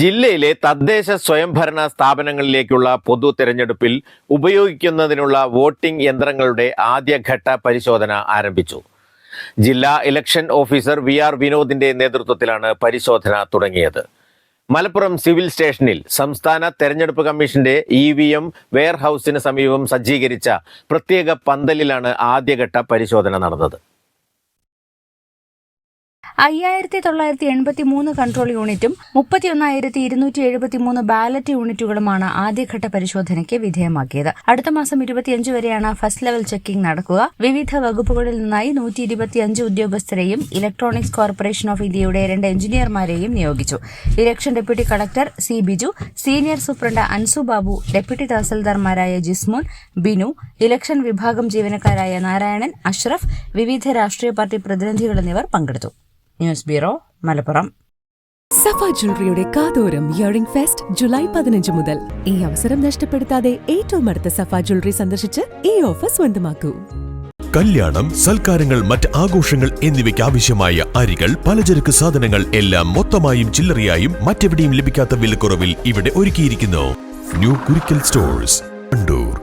ജില്ലയിലെ തദ്ദേശ സ്വയംഭരണ സ്ഥാപനങ്ങളിലേക്കുള്ള പൊതു തെരഞ്ഞെടുപ്പിൽ ഉപയോഗിക്കുന്നതിനുള്ള വോട്ടിംഗ് യന്ത്രങ്ങളുടെ ആദ്യഘട്ട പരിശോധന ആരംഭിച്ചു. ജില്ലാ ഇലക്ഷൻ ഓഫീസർ വി ആർ വിനോദിന്റെ നേതൃത്വത്തിലാണ് പരിശോധന തുടങ്ങിയത്. മലപ്പുറം സിവിൽ സ്റ്റേഷനിൽ സംസ്ഥാന തെരഞ്ഞെടുപ്പ് കമ്മീഷന്റെ ഇ വി എം വെയർഹൌസിന് സമീപം സജ്ജീകരിച്ച പ്രത്യേക പന്തലിലാണ് ആദ്യഘട്ട പരിശോധന നടന്നത്. അയ്യായിരത്തി തൊള്ളായിരത്തി എൺപത്തി മൂന്ന് കൺട്രോൾ യൂണിറ്റും മുപ്പത്തിയൊന്നായിരത്തി ഇരുന്നൂറ്റി എഴുപത്തി മൂന്ന് ബാലറ്റ് യൂണിറ്റുകളുമാണ് ആദ്യഘട്ട പരിശോധനയ്ക്ക് വിധേയമാക്കിയത്. അടുത്ത മാസം ഇരുപത്തിയഞ്ച് വരെയാണ് ഫസ്റ്റ് ലെവൽ ചെക്കിംഗ് നടക്കുക. വിവിധ വകുപ്പുകളിൽ നിന്നായി നൂറ്റി ഇരുപത്തിയഞ്ച് ഉദ്യോഗസ്ഥരെയും ഇലക്ട്രോണിക്സ് കോർപ്പറേഷൻ ഓഫ് ഇന്ത്യയുടെ രണ്ട് എഞ്ചിനീയർമാരെയും നിയോഗിച്ചു. Election deputy collector C Biju senior superintendent Ansu Babu deputy തഹസിൽദാർമാരായ Jismun Binu election വിഭാഗം ജീവനക്കാരായ നാരായണൻ അഷ്റഫ് വിവിധ രാഷ്ട്രീയ പാർട്ടി പ്രതിനിധികൾ എന്നിവർ പങ്കെടുത്തു. News bureau Malappuram. സഫ ജ്വല്ലറിയുടെ കാതോരം ഇയറിംഗ് ഫെസ്റ്റ് ജൂലൈ പതിനഞ്ച് മുതൽ. ഈ അവസരം നഷ്ടപ്പെടുത്താതെ ഏറ്റവും അടുത്ത സഫ ജ്വല്ലറി സന്ദർശിച്ച് ഈ ഓഫർ സ്വന്തമാക്കൂ. കല്യാണം സൽക്കാരങ്ങൾ മറ്റ് ആഘോഷങ്ങൾ എന്നിവയ്ക്ക് ആവശ്യമായ അരികൾ പലചരക്ക് സാധനങ്ങൾ എല്ലാം മൊത്തമായും ചില്ലറയായും മറ്റെവിടെയും ലഭിക്കാത്ത വിലക്കുറവിൽ ഇവിടെ ഒരുക്കിയിരിക്കുന്നു. New Kurikkal stores Kandoor